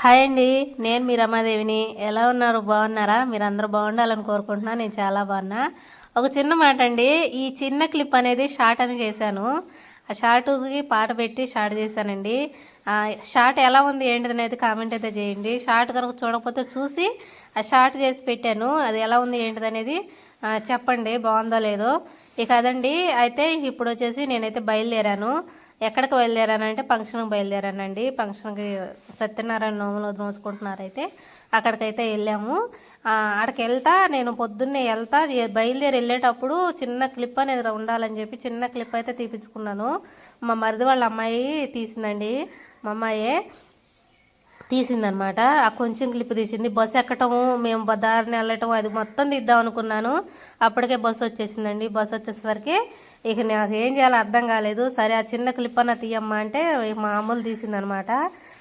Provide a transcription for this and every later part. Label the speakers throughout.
Speaker 1: Hi అండి నేను మీ రమాదేవిని. ఎలా ఉన్నారు? బాగున్నారా? మీరు అందరూ బాగుండాలని కోరుకుంటున్నా. నేను చాలా బాగున్నా. ఒక చిన్న మాట అండి ఈ చిన్న క్లిప్ అనేది షార్ట్ అని చేశాను. ఆ షార్ట్కి పాట పెట్టి షార్ట్ చేశానండి. షార్ట్ ఎలా ఉంది ఏంటిది అనేది కామెంట్ అయితే చేయండి. షార్ట్ కనుక చూడకపోతే చూసి ఆ షార్ట్ చేసి పెట్టాను. అది ఎలా ఉంది ఏంటిది అనేది చెప్పండి బాగుందో లేదో. ఇక అదండి అయితే ఇప్పుడు వచ్చేసి నేనైతే బయలుదేరాను. ఎక్కడికి బయలుదేరానంటే ఫంక్షన్కి బయలుదేరానండి. ఫంక్షన్కి సత్యనారాయణ నోములు నోసుకుంటున్నారైతే అక్కడికైతే వెళ్ళాము. అక్కడికి వెళ్తా నేను పొద్దున్నే వెళ్తా బయలుదేరి వెళ్ళేటప్పుడు చిన్న క్లిప్ అనేది ఉండాలని చెప్పి చిన్న క్లిప్ అయితే తీపించుకున్నాను మా మరిది వాళ్ళ అమ్మాయి తీసిందండి. మా అమ్మాయే తీసిందనమాట. ఆ కొంచెం క్లిప్ తీసింది. బస్సు ఎక్కటము మేము దారిని వెళ్ళటం అది మొత్తం తీద్దాం అనుకున్నాను. అప్పటికే బస్సు వచ్చేసిందండి. బస్సు వచ్చేసరికి ఇక నాకు ఏం చేయాలో అర్థం కాలేదు. సరే ఆ చిన్న క్లిప్ అన్న తీయమ్మా అంటే మామూలు తీసిందనమాట.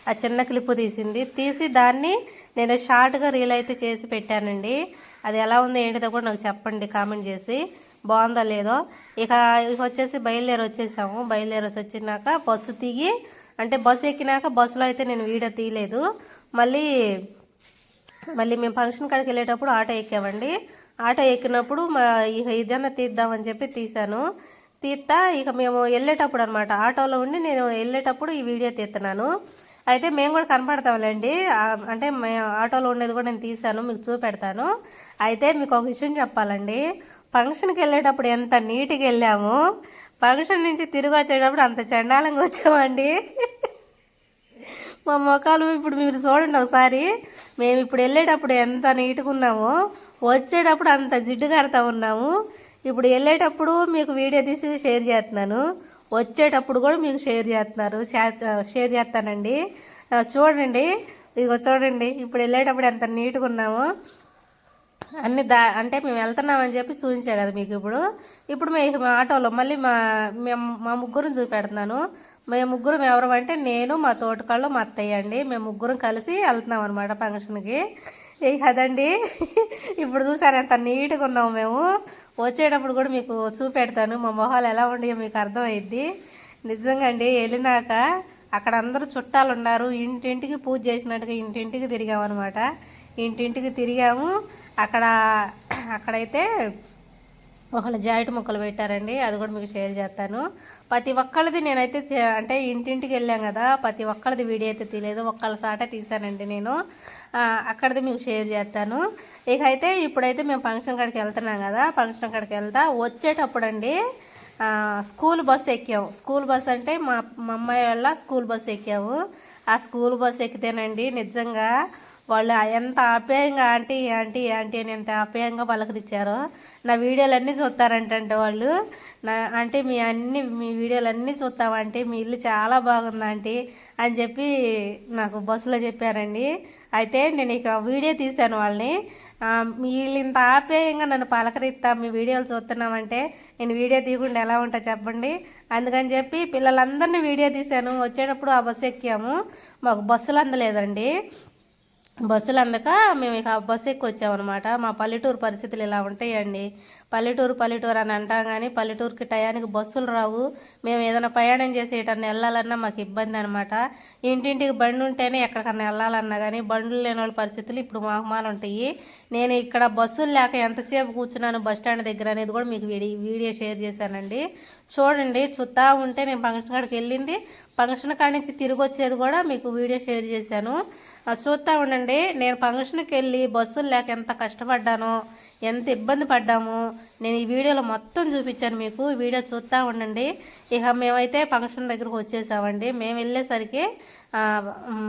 Speaker 1: ఆ చిన్న క్లిప్ తీసింది. తీసి దాన్ని నేను షార్ట్గా రీల్ అయితే చేసి పెట్టానండి. అది ఎలా ఉంది ఏంటిదో కూడా నాకు చెప్పండి కామెంట్ చేసి. బాగుందో లేదో? ఇక ఇక వచ్చేసి బయలుదేరి వచ్చేసాము. బయలుదేరి వచ్చినాక బస్సు దిగి అంటే బస్సు ఎక్కినాక బస్సులో అయితే నేను వీడియో తీయలేదు. మళ్ళీ మళ్ళీ మేము ఫంక్షన్ కాడికి వెళ్ళేటప్పుడు ఆటో ఎక్కామండి. ఆటో ఎక్కినప్పుడు మా ఇక ఇదన్నా తీద్దామని చెప్పి తీశాను. తీస్తా ఇక మేము వెళ్ళేటప్పుడు అనమాట ఆటోలో ఉండి నేను వెళ్ళేటప్పుడు ఈ వీడియో తీస్తున్నాను. అయితే మేము కూడా కనపడతాంలేండి. అంటే మే ఆటోలో ఉండేది కూడా నేను తీశాను మీకు చూపెడతాను. అయితే మీకు ఒక విషయం చెప్పాలండి. ఫంక్షన్కి వెళ్ళేటప్పుడు ఎంత నీట్గా వెళ్ళాము? ఫంక్షన్ నుంచి తిరిగి వచ్చేటప్పుడు అంత చండాలంగా వచ్చామండి. మా మొఖాలు ఇప్పుడు మీరు చూడండి ఒకసారి. మేము ఇప్పుడు వెళ్ళేటప్పుడు ఎంత నీట్గా ఉన్నామో వచ్చేటప్పుడు అంత జిడ్డు కడతా ఉన్నాము. ఇప్పుడు వెళ్ళేటప్పుడు మీకు వీడియో తీసి షేర్ చేస్తున్నాను. వచ్చేటప్పుడు కూడా మీకు షేర్ చేస్తున్నారు షేర్ చేస్తానండి. చూడండి ఇదిగో చూడండి ఇప్పుడు వెళ్ళేటప్పుడు ఎంత నీట్గా ఉన్నామో. అన్ని దా అంటే మేము వెళ్తున్నామని చెప్పి చూపించా కదా మీకు ఇప్పుడు. ఇప్పుడు మేము ఆటోలో మళ్ళీ మా మేము మా ముగ్గురం చూపెడుతున్నాను. మేము ముగ్గురం ఎవరు అంటే నేను మా తోటకాళ్ళు మా అత్తయ్య అండి. మేము ముగ్గురం కలిసి వెళ్తున్నాం అనమాట ఫంక్షన్కి. ఇక ఇప్పుడు చూసారు ఎంత నీట్గా ఉన్నాము మేము. వచ్చేటప్పుడు కూడా మీకు చూపెడతాను. మా మొహాలు ఎలా ఉండయో మీకు అర్థమైద్ది. నిజంగా అండి వెళ్ళినాక అక్కడ అందరూ చుట్టాలు ఉన్నారు. ఇంటింటికి పూజ చేసినట్టుగా ఇంటింటికి తిరిగామన్నమాట ఇంటింటికి తిరిగాము. అక్కడ అక్కడైతే ఒకళ్ళు జాయింట్ ముక్కలు పెట్టారండి అది కూడా మీకు షేర్ చేస్తాను. ప్రతి ఒక్కళ్ళది నేనైతే అంటే ఇంటింటికి వెళ్ళాం కదా ప్రతి ఒక్కళ్ళది వీడియో అయితే తీయలేదు ఒక్కళ్ళ సాటే తీసానండి నేను. అక్కడది అక్కడిది మీకు షేర్ చేస్తాను. ఇక అయితే ఇప్పుడైతే మేము ఫంక్షన్ కాడికి వెళ్తున్నాం కదా ఫంక్షన్ కాడికి వెళ్తా వచ్చేటప్పుడు అండి స్కూల్ బస్ ఎక్కాము స్కూల్ బస్ అంటే మా మా అమ్మాయి వాళ్ళ స్కూల్ బస్ ఎక్కాము. ఆ స్కూల్ బస్ ఎక్కితేనండి నిజంగా వాళ్ళు ఎంత ఆప్యాయంగా ఆంటీ ఆంటీ ఆంటీ అని ఎంత ఆప్యాయంగా పలకరిచ్చారో నా వీడియోలన్నీ చూస్తారంటే వాళ్ళు. నా అంటే మీ అన్ని మీ వీడియోలన్నీ చూస్తామంటే మీ ఇల్లు చాలా బాగుంది ఆంటీ అని చెప్పి నాకు బస్సులో చెప్పారండి. అయితే నేను ఇక వీడియో తీశాను వాళ్ళని. ఆ, వీళ్ళు ఇంత ఆప్యాయంగా నన్ను పలకరిస్తా మీ వీడియోలు చూస్తున్నామంటే నేను వీడియో తీయకుండా ఎలా ఉంటా చెప్పండి అందుకని చెప్పి పిల్లలందరినీ వీడియో తీశాను. వచ్చేటప్పుడు ఆ బస్సు ఎక్కాము. మాకు బస్సులు అందలేదండి. బస్సులు అందక మేము ఇక బస్సు ఎక్కి వచ్చామన్నమాట మా పల్లెటూరు పరిస్థితులు ఇలా ఉంటాయండి? పల్లెటూరు పల్లెటూరు అని అంటాం కానీ పల్లెటూరుకి టయానికి బస్సులు రావు. మేము ఏదైనా ప్రయాణం చేసి ఎటన్నా వెళ్ళాలన్నా మాకు ఇబ్బంది అనమాట ఇంటింటికి బండి ఉంటేనే ఎక్కడికన్నా వెళ్ళాలన్నా కానీ బండ్లు లేని వాళ్ళ పరిస్థితులు ఇప్పుడు మాహమాలు ఉంటాయి. నేను ఇక్కడ బస్సులు లేక ఎంతసేపు కూర్చున్నాను బస్ స్టాండ్ దగ్గర అనేది కూడా మీకు వీడియో వీడియో షేర్ చేశానండి. చూడండి చూస్తా ఉంటే నేను ఫంక్షన్ కాడికి వెళ్ళింది. ఫంక్షన్ కాడి నుంచి తిరిగి వచ్చేది కూడా మీకు వీడియో షేర్ చేశాను. చూస్తా ఉండండి. నేను ఫంక్షన్కి వెళ్ళి బస్సులు లేక ఎంత కష్టపడ్డానో ఎంత ఇబ్బంది పడ్డాము నేను ఈ వీడియోలో మొత్తం చూపించాను మీకు. ఈ వీడియో చూస్తూ ఉండండి. ఇక మేమైతే ఫంక్షన్ దగ్గరకు వచ్చేసామండి. మేము వెళ్ళేసరికి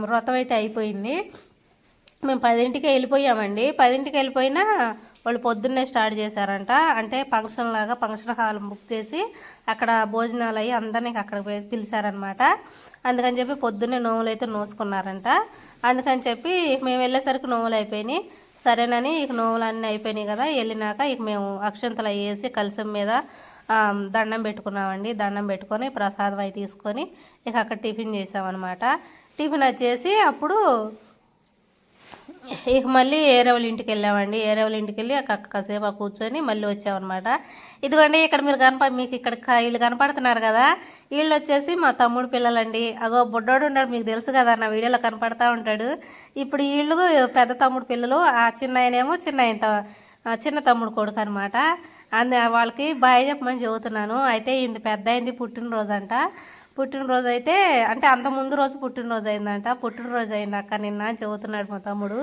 Speaker 1: వ్రతం అయితే అయిపోయింది. మేము పదింటికి వెళ్ళిపోయామండి. పదింటికి వెళ్ళిపోయినా వాళ్ళు పొద్దున్నే స్టార్ట్ చేశారంట. అంటే ఫంక్షన్ లాగా ఫంక్షన్ హాల్ బుక్ చేసి అక్కడ భోజనాలు అయ్యి అందరినీ అక్కడ పిలిచారనమాట అందుకని చెప్పి పొద్దున్నే నోములు అయితే నోసుకున్నారంట అందుకని చెప్పి మేము వెళ్ళేసరికి నోవులు అయిపోయినాయి. సరేనని ఇక నోవులు అన్నీ అయిపోయినాయి కదా వెళ్ళినాక ఇక మేము అక్షంతలు వేసి కలిసం మీద దండం పెట్టుకున్నామండి. దండం పెట్టుకొని ప్రసాదం అవి తీసుకొని ఇక అక్కడ టిఫిన్ చేసామన్నమాట. టిఫిన్ వచ్చేసి అప్పుడు ఇక మళ్ళీ ఏరే వాళ్ళ ఇంటికి వెళ్ళామండి. ఏరే వాళ్ళ ఇంటికి వెళ్ళి అక్కడ కాసేపు కూర్చొని మళ్ళీ వచ్చామన్నమాట. ఇదిగోండి ఇక్కడ మీరు కనప మీకు ఇక్కడ వీళ్ళు కనపడుతున్నారు కదా. వీళ్ళు వచ్చేసి మా తమ్ముడు పిల్లలండి. అగో బుడ్డోడు ఉన్నాడు మీకు తెలుసు కదా నా వీడియోలో కనపడతా ఉంటాడు. ఇప్పుడు వీళ్ళు పెద్ద తమ్ముడు పిల్లలు ఆ చిన్న ఆయనేమో చిన్న ఆయన త- చిన్న తమ్ముడు కొడుకు అనమాట అందు వాళ్ళకి బాయ్ చెప్పమని చెబుతున్నాను. అయితే ఇది పెద్ద అయింది పుట్టినరోజు అంట పుట్టినరోజు అయితే అంటే అంత ముందు రోజు పుట్టినరోజు అయిందంట పుట్టినరోజు అయింది నిన్న చెబుతున్నాడు మా తమ్ముడు.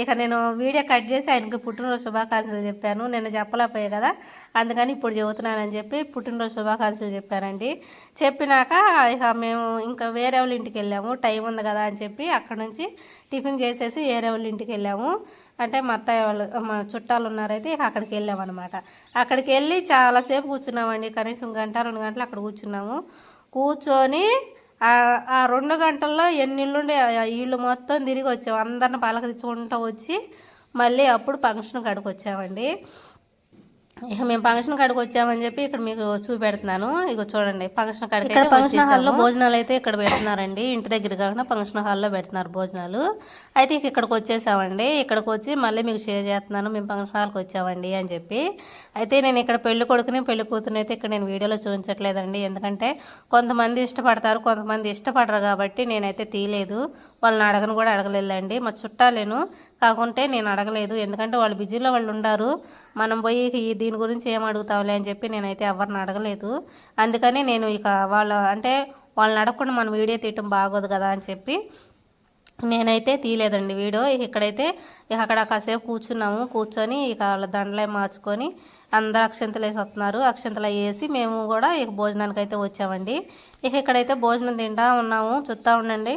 Speaker 1: ఇక నేను వీడియో కట్ చేసి ఆయనకి పుట్టినరోజు శుభాకాంక్షలు చెప్పాను. నిన్న చెప్పలేకపోయా కదా? అందుకని ఇప్పుడు చెబుతున్నానని చెప్పి పుట్టినరోజు శుభాకాంక్షలు చెప్పానండి. చెప్పినాక ఇక మేము ఇంకా వేరే వాళ్ళ ఇంటికి వెళ్ళాము. టైం ఉంది కదా అని చెప్పి అక్కడ నుంచి టిఫిన్ చేసేసి వేరే వాళ్ళ ఇంటికి వెళ్ళాము. అంటే మా అత్తయ్య వాళ్ళు మా చుట్టాలు ఉన్నారైతే ఇక అక్కడికి వెళ్ళామన్నమాట. అక్కడికి వెళ్ళి చాలాసేపు కూర్చున్నామండి. కనీసం గంట రెండు గంటలు అక్కడ కూర్చున్నాము. కూర్చొని ఆ- రెండు గంటల్లో ఎన్ని ఇళ్ళుండే ఇళ్ళు మొత్తం తిరిగి వచ్చాము అందరిని పలకరించుకుంటూ వచ్చి మళ్ళీ అప్పుడు ఫంక్షన్ కాడికి వచ్చామండి. ఇక మేము ఫంక్షన్ కాడికి వచ్చామని చెప్పి ఇక్కడ మీకు చూపెడుతున్నాను. ఇక చూడండి ఫంక్షన్ కాడికి ఇక్కడ ఫంక్షన్ హాల్లో భోజనాలు అయితే ఇక్కడ పెడుతున్నారండి. ఇంటి దగ్గర కాకుండా ఫంక్షన్ హాల్లో పెడుతున్నారు భోజనాలు. అయితే ఇక ఇక్కడికి వచ్చేసామండి. ఇక్కడికి వచ్చి మళ్ళీ మీకు షేర్ చేస్తున్నాను. మేము ఫంక్షన్ హాల్కి వచ్చామండి అని చెప్పి. అయితే నేను ఇక్కడ పెళ్ళి కొడుకుని పెళ్ళి కూతురుని అయితే ఇక్కడ నేను వీడియోలో చూపించట్లేదండి. ఎందుకంటే కొంతమంది ఇష్టపడతారు కొంతమంది ఇష్టపడరు కాబట్టి నేనైతే తీయలేదు. వాళ్ళని అడగను కూడా అడగలేదండి మా చుట్టాలేను. కాకుంటే నేను అడగలేదు. ఎందుకంటే వాళ్ళు బిజీలో వాళ్ళు ఉండారు. మనం పోయి ఈ దీని గురించి ఏం అడుగుతావులే అని చెప్పి నేనైతే ఎవరిని అడగలేదు. అందుకని నేను ఇక వాళ్ళ అంటే వాళ్ళని అడగకుండా మనం వీడియో తీయటం బాగోదు కదా అని చెప్పి నేనైతే తీయలేదండి వీడియో. ఇక ఇక్కడైతే ఇక అక్కడ కాసేపు కూర్చున్నాము. కూర్చొని ఇక వాళ్ళ దండలే మార్చుకొని అందరు అక్షంతలు వేసి వస్తున్నారు అక్షంతలు వేసి మేము కూడా ఇక భోజనానికి అయితే వచ్చామండి. ఇక ఇక్కడైతే భోజనం తింటా ఉన్నాము. చూస్తూ ఉండండి.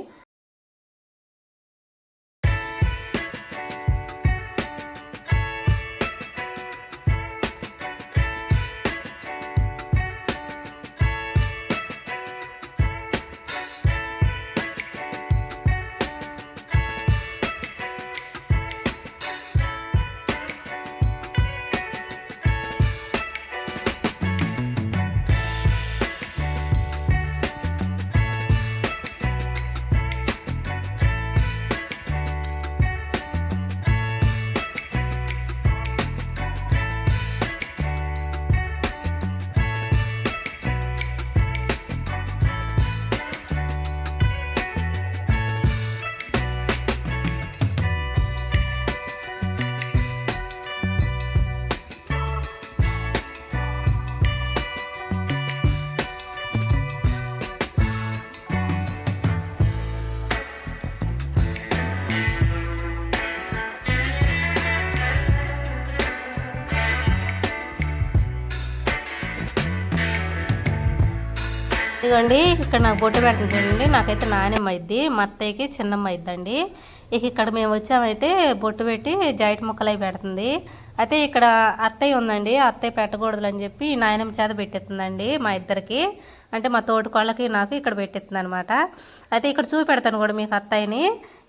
Speaker 1: ఇదిగోండి ఇక్కడ నాకు బొట్టు పెడుతుంది చూడండి. నాకైతే నానమ్మ అయింది మా అత్తయ్యకి చిన్నమ్మ అయిద్దండి ఇక ఇక్కడ మేము వచ్చామైతే బొట్టు పెట్టి జాయింట్ ముక్కలు పెడుతుంది. అయితే ఇక్కడ అత్తయ్య ఉందండి అత్తయ్య పెట్టకూడదు అని చెప్పి నాయనమ్మ చేత పెట్టేస్తుందండి మా ఇద్దరికి. అంటే మా తోటికోళ్ళకి నాకు ఇక్కడ పెట్టేస్తుంది అనమాట అయితే ఇక్కడ చూపెడతాను కూడా మీకు అత్తయ్యని.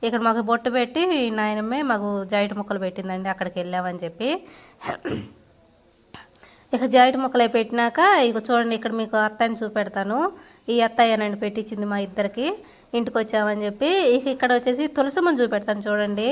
Speaker 1: ఇక్కడ మాకు బొట్టు పెట్టి నాయనమ్మే మాకు జాయింట్ ముక్కలు పెట్టిందండి అక్కడికి వెళ్ళామని చెప్పి. ఇక జాయింట్ ముక్కలు పెట్టినాక ఇక చూడండి ఇక్కడ మీకు అత్తని చూపెడతాను. ఈ అత్తయ్యనండి పెట్టించింది మా ఇద్దరికి. ఇంటికి వచ్చామని చెప్పి ఇక ఇక్కడ వచ్చేసి తులసమ్మని చూపెడతాను చూడండి.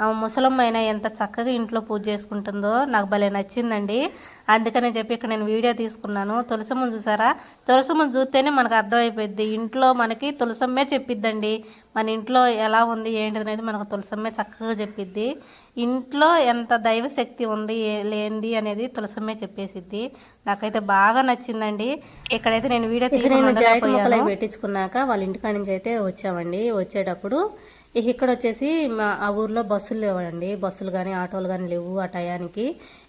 Speaker 1: ఆ ముసలమ్మ అయినా ఎంత చక్కగా ఇంట్లో పూజ చేసుకుంటుందో నాకు భలే నచ్చిందండి. అందుకని చెప్పి ఇక్కడ నేను వీడియో తీసుకున్నాను. తులసమ్మని చూసారా? తులసమ్మని చూస్తేనే మనకు అర్థమైపోద్ది ఇంట్లో మనకి తులసమ్మే చెప్పిద్దండి. మన ఇంట్లో ఎలా ఉంది ఏంటి అనేది మనకు తులసమ్మే చక్కగా చెప్పిద్ది. ఇంట్లో ఎంత దైవ శక్తి ఉంది ఏ- లేనిది అనేది తులసమ్మే చెప్పేసిద్ది. నాకైతే బాగా నచ్చిందండి. ఇక్కడైతే నేను వీడియో తీసుకుని పెట్టించుకున్నాక వాళ్ళ ఇంటికాడ నుంచి అయితే వచ్చామండి. వచ్చేటప్పుడు ఇక ఇక్కడ వచ్చేసి మా ఆ ఊర్లో బస్సులు లేవండి. బస్సులు కానీ ఆటోలు కానీ లేవు ఆ టయానికి.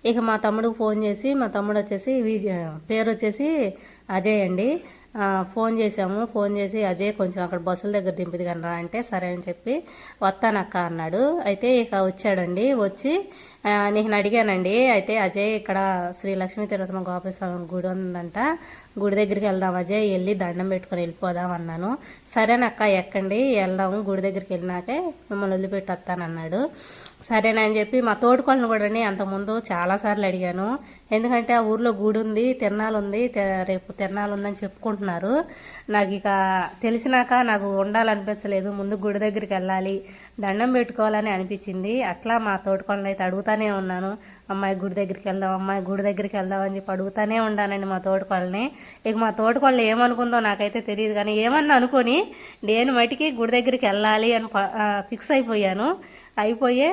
Speaker 1: ఇక మా తమ్ముడికి ఫోన్ చేసి మా తమ్ముడు వచ్చేసి విజయ్ పేరు వచ్చేసి అజయ్ అండి. ఫోన్ చేసాము ఫోన్ చేసి అజయ్ కొంచెం అక్కడ బస్సుల దగ్గర దింపిది కానీ రా అంటే సరే అని చెప్పి వస్తానక్క అన్నాడు. అయితే ఇక వచ్చాడండి. వచ్చి నేను అడిగానండి. అయితే అజయ్ ఇక్కడ శ్రీ లక్ష్మీ తిరుపతమ్మ గోపస్వామి గుడి ఉందంట. గుడి దగ్గరికి వెళ్దాం అజయ్. వెళ్ళి దండం పెట్టుకొని వెళ్ళిపోదాం అన్నాను. సరేనక్క ఎక్కండి. వెళ్దాము. గుడి దగ్గరికి వెళ్ళినాకే మిమ్మల్ని వదిలిపెట్టి వస్తానన్నాడు సరేనని చెప్పి మా తోడుకోళ్ళని కూడా అంతకుముందు చాలాసార్లు అడిగాను. ఎందుకంటే ఆ ఊర్లో గుడి ఉంది తిరణాలు ఉంది రేపు తిరణాలు ఉందని చెప్పుకుంటున్నారు. నాకు ఇక తెలిసినాక నాకు ఉండాలనిపించలేదు ముందు గుడి దగ్గరికి వెళ్ళాలి దండం పెట్టుకోవాలని అనిపించింది. అట్లా మా తోడుకోళ్ళని అయితే అడుగుతానే ఉన్నాను. అమ్మాయి గుడి దగ్గరికి వెళ్దాం అమ్మాయి గుడి దగ్గరికి వెళ్దాం అని చెప్పి అడుగుతానే ఉన్నానండి మా తోడుకోళ్ళని. ఇక మా తోడుకోళ్ళు ఏమనుకుందో నాకైతే తెలియదు కానీ ఏమన్నా అనుకొని నేను మటుకి గుడి దగ్గరికి వెళ్ళాలి అని ఫిక్స్ అయిపోయాను. అయిపోయే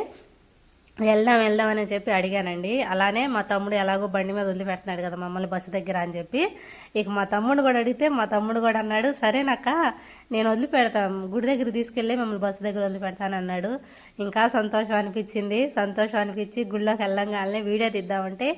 Speaker 1: వెళ్దాం వెళ్దాం అని చెప్పి అడిగానండి. అలానే మా తమ్ముడు ఎలాగో బండి మీద వదిలిపెడుతున్నాడు కదా మమ్మల్ని బస్సు దగ్గర అని చెప్పి. ఇక మా తమ్ముడు కూడా అడిగితే మా తమ్ముడు కూడా అన్నాడు సరేనక్క నేను వదిలిపెడతాం. గుడి దగ్గర తీసుకెళ్ళి మమ్మల్ని బస్సు దగ్గర వదిలిపెడతాను అన్నాడు ఇంకా సంతోషం అనిపించింది. సంతోషం అనిపించి గుళ్ళోకి వెళ్ళంగానే వీడియో తీద్దామంటే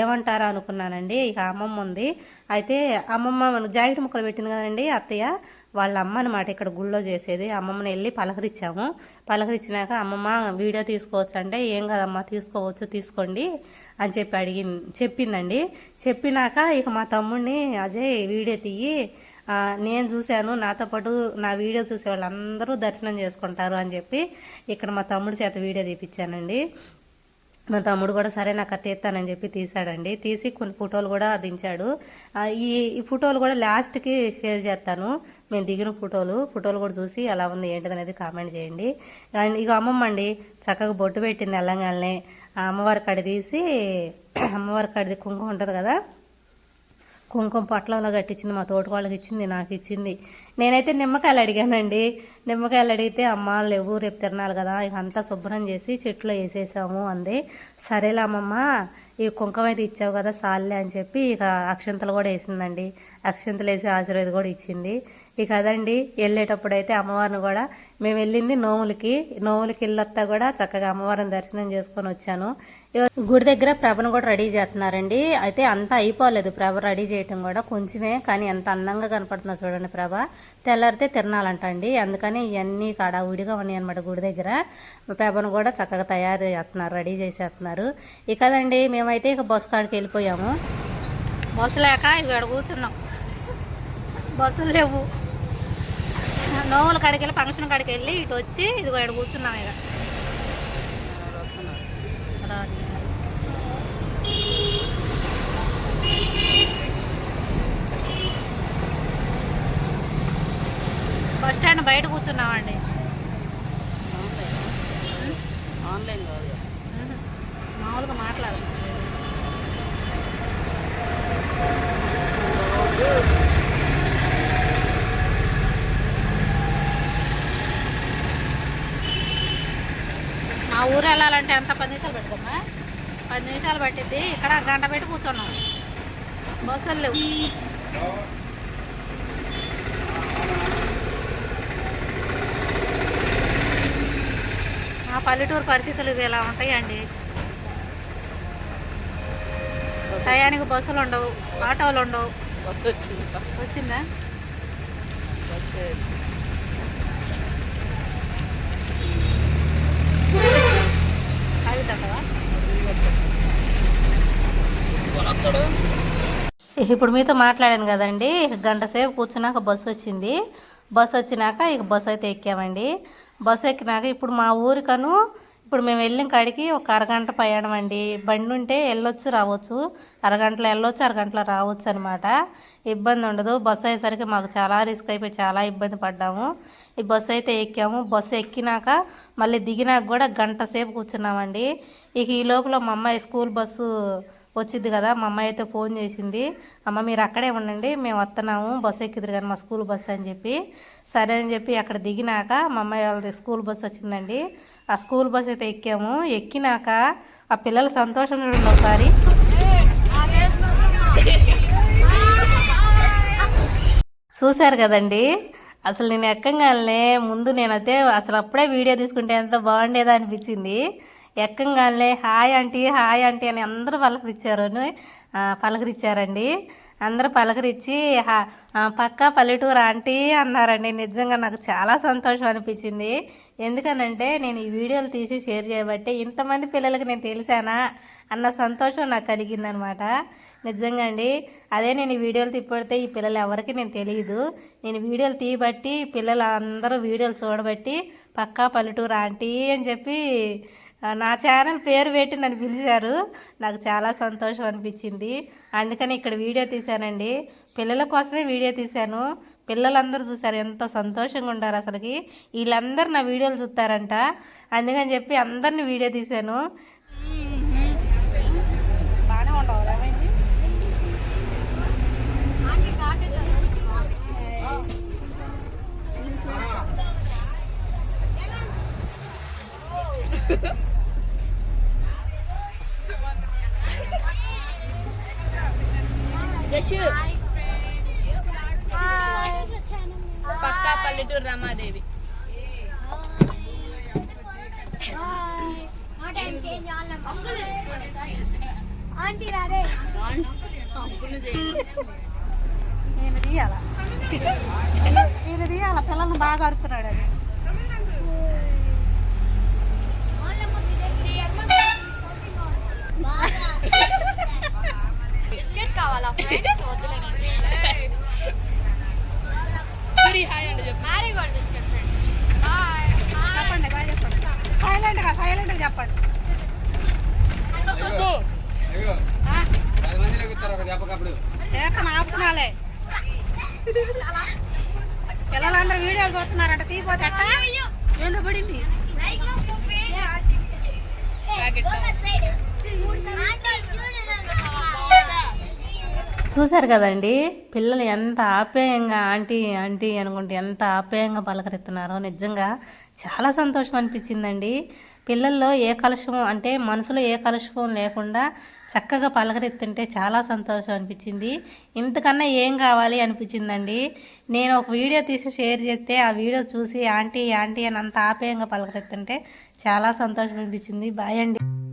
Speaker 1: ఏమంటారా అనుకున్నానండి. ఇక అమ్మమ్మ ఉంది. అయితే అమ్మమ్మ మనకు జాకెట్ ముక్కలు పెట్టింది కదండి అత్తయ్య? వాళ్ళ అమ్మ అనమాట ఇక్కడ గుళ్ళో చేసేది. అమ్మమ్మని వెళ్ళి పలకరించాము. పలకరించినాక అమ్మమ్మ వీడియో తీసుకోవచ్చు అంటే ఏం కాదమ్మా? తీసుకోవచ్చు తీసుకోండి అని చెప్పి అడిగి చెప్పిందండి. చెప్పినాక ఇక మా తమ్ముడిని అజయ్ వీడియో తీయి. నేను చూశాను నాతో పాటు నా వీడియో చూసే వాళ్ళందరూ దర్శనం చేసుకుంటారు అని చెప్పి ఇక్కడ మా తమ్ముడి చేత వీడియో తీపిచ్చానండి. మా తమ్ముడు కూడా సరే నాకు అది తీస్తానని చెప్పి తీసాడండి తీసి కొన్ని ఫోటోలు కూడా దించాడు. ఈ ఫోటోలు కూడా లాస్ట్కి షేర్ చేస్తాను. మేము దిగిన ఫోటోలు ఫోటోలు కూడా చూసి ఎలా ఉంది ఏంటిది అనేది కామెంట్ చేయండి. అండ్ ఇక అమ్మమ్మ అండి చక్కగా బొట్టు పెట్టింది వెళ్ళంగానే ఆ అమ్మవారి కడ తీసి అమ్మవారి కడిది కుంకుమ ఉంటుంది కదా కుంకుమ పొట్లంలో కట్టించింది మా తోటి వాళ్ళకి ఇచ్చింది నాకు ఇచ్చింది. నేనైతే నిమ్మకాయలు అడిగానండి. నిమ్మకాయలు అడిగితే అమ్మ లేవు రేపు తిరణాలు కదా ఇక అంతా శుభ్రం చేసి చెట్లో వేసేసాము అంది. సరేలే అమ్మమ్మ ఈ కుంకం అయితే ఇచ్చావు కదా సాల్లే అని చెప్పి ఇక అక్షంతలు కూడా వేసిందండి. అక్షంతలు వేసి ఆశీర్వాదం కూడా ఇచ్చింది. ఇక అదండి వెళ్ళేటప్పుడు అయితే అమ్మవారిని కూడా మేము వెళ్ళింది నోములకి. నోములకి వెళ్ళొత్తా కూడా చక్కగా అమ్మవారిని దర్శనం చేసుకొని వచ్చాను. గుడి దగ్గర ప్రభను కూడా రెడీ చేస్తున్నారండి. అయితే అంత అయిపోలేదు ప్రభ రెడీ చేయటం కూడా కొంచెమే కానీ ఎంత అందంగా కనపడుతుందో చూడండి ప్రభ. తెల్లారితే తిరణాలంట అండి అందుకని ఇవన్నీ కడావుడిగా ఉన్నాయి అనమాట గుడి దగ్గర. ప్రభను కూడా చక్కగా తయారు చేస్తున్నారు రెడీ చేసేస్తున్నారు. ఇక అదండి మేమైతే ఇక బస్సు కాడికి వెళ్ళిపోయాము. బస్సు లేక ఇక్కడ కూర్చున్నాం. బస్సులు లేవు. నోముల కాడికి వెళ్ళి ఫంక్షన్ కాడికి వెళ్ళి ఇటు వచ్చి ఇదిగో ఇక్కడ కూర్చున్నాం ఇక. బస్ స్టాండ్ బయట కూర్చున్నామండి.
Speaker 2: ఆన్లైన్.
Speaker 1: మామూలుగా మాట్లాడాలి మా ఊరు వెళ్ళాలంటే ఎంత? పది నిమిషాలు పెట్టుకోమా పది నిమిషాలు పట్టిద్ది. ఇక్కడ గంట పెట్టి కూర్చున్నాం. బస్సులు లేవు. మా పల్లెటూరు పరిస్థితులు ఇవి ఎలా ఉంటాయండి? టయానికి బస్సులు ఉండవు ఆటోలు ఉండవు.
Speaker 2: బస్సు వచ్చింది
Speaker 1: వచ్చిందా
Speaker 2: బస్సు
Speaker 1: ఇప్పుడు మీతో మాట్లాడాను కదండి. గంట సేపు కూర్చున్నాక బస్సు వచ్చింది. బస్సు వచ్చినాక ఇక బస్సు అయితే ఎక్కామండి. బస్సు ఎక్కినాక ఇప్పుడు మా ఊరికను ఇప్పుడు మేము వెళ్ళిన కాడికి ఒక అరగంట ప్రయాణం అండి. బండి ఉంటే వెళ్ళొచ్చు రావచ్చు. అరగంటలో వెళ్ళొచ్చు అరగంటలో రావచ్చు అనమాట ఇబ్బంది ఉండదు. బస్సు అయ్యేసరికి మాకు చాలా రిస్క్ అయిపోయి చాలా ఇబ్బంది పడ్డాము. ఈ బస్సు అయితే ఎక్కాము. బస్సు ఎక్కినాక మళ్ళీ దిగినాక కూడా గంట సేపు కూర్చున్నామండి. ఇక ఈ లోపల మా అమ్మాయి స్కూల్ బస్సు వచ్చింది కదా మా అమ్మాయి అయితే ఫోన్ చేసింది. అమ్మ మీరు అక్కడే ఉండండి మేము వస్తున్నాము బస్సు ఎక్కిద్దరు కానీ మా స్కూల్ బస్సు అని చెప్పి. సరే అని చెప్పి అక్కడ దిగినాక మా అమ్మాయి వాళ్ళది స్కూల్ బస్సు వచ్చిందండి. ఆ స్కూల్ బస్సు అయితే ఎక్కాము. ఎక్కినాక ఆ పిల్లల సంతోషం చూడండి ఒకసారి. చూశారు కదండి అసలు నేను ఎక్కంగానే ముందు నేనైతే అసలు అప్పుడే వీడియో తీసుకుంటే ఎంత బాగుండేదా అనిపించింది. ఎక్కంగానే హాయ్ ఆంటీ హాయ్ ఆంటీ అని అందరూ పలకరించారు పలకరిచ్చారండి. పలకరించారండి అందరూ పలకరించి పక్క పక్కా పల్లెటూరు ఆంటీ అన్నారండి. నిజంగా నాకు చాలా సంతోషం అనిపించింది. ఎందుకనంటే నేను ఈ వీడియోలు తీసి షేర్ చేయబట్టి ఇంతమంది పిల్లలకి నేను తెలిసానా అన్న సంతోషం నాకు కలిగిందనమాట. నిజంగా అండి అదే నేను ఈ వీడియోలు తిప్పడితే ఈ పిల్లలు ఎవరికి నేను తెలియదు. నేను వీడియోలు తీయబట్టి పిల్లలు అందరూ వీడియోలు చూడబట్టి పక్కా పల్లెటూరు ఆంటీ అని చెప్పి నా ఛానల్ పేరు పెట్టి నన్ను పిలిచారు. నాకు చాలా సంతోషం అనిపించింది. అందుకని ఇక్కడ వీడియో తీశానండి. పిల్లల కోసమే వీడియో తీశాను. పిల్లలందరూ చూసారు ఎంత సంతోషంగా ఉండారు అసలుకి. వీళ్ళందరూ నా వీడియోలు చూస్తారంట. అందుకని చెప్పి అందరిని వీడియో తీశాను. Ha
Speaker 3: ha. పక్కా పల్లెటూరు రమాదేవి.
Speaker 4: ఆంటీ
Speaker 1: నేను తీయాల? నేను తీయాల? పిల్లల్ని బాగా అరుతున్నాడు అది.
Speaker 4: బిస్కెట్ కావాలా ఫ్రెండ్స్?
Speaker 3: సూరి హాయ్ అండి చెప్పు.
Speaker 4: Marigold biscuit friends. బాయ్
Speaker 1: చెప్పండి బాగా చెప్పండి. సైలెంట్గా సైలెంట్గా చెప్పండి. ఆపుతున్నాలే. పిల్లలందరూ వీడియోలు చూస్తున్నారంట తీపోతే అట్ట ఏందో పడింది?
Speaker 3: ప్యాకెట్
Speaker 1: చూశారు కదండి? పిల్లలు ఎంత ఆప్యాయంగా ఆంటీ ఆంటీ అనుకుంటే ఎంత ఆప్యాయంగా పలకరిస్తున్నారో నిజంగా చాలా సంతోషం అనిపించిందండి. పిల్లల్లో ఏ కలుషం అంటే మనసులో ఏ కలుషం లేకుండా చక్కగా పలకరెత్తుంటే చాలా సంతోషం అనిపించింది. ఇంతకన్నా ఏం కావాలి అనిపించిందండి? నేను ఒక వీడియో తీసి షేర్ చేస్తే ఆ వీడియో చూసి ఆంటీ ఆంటీ అని అంత ఆప్యాయంగా పలకరెత్తుంటే చాలా సంతోషం అనిపించింది. బాయ్ అండి.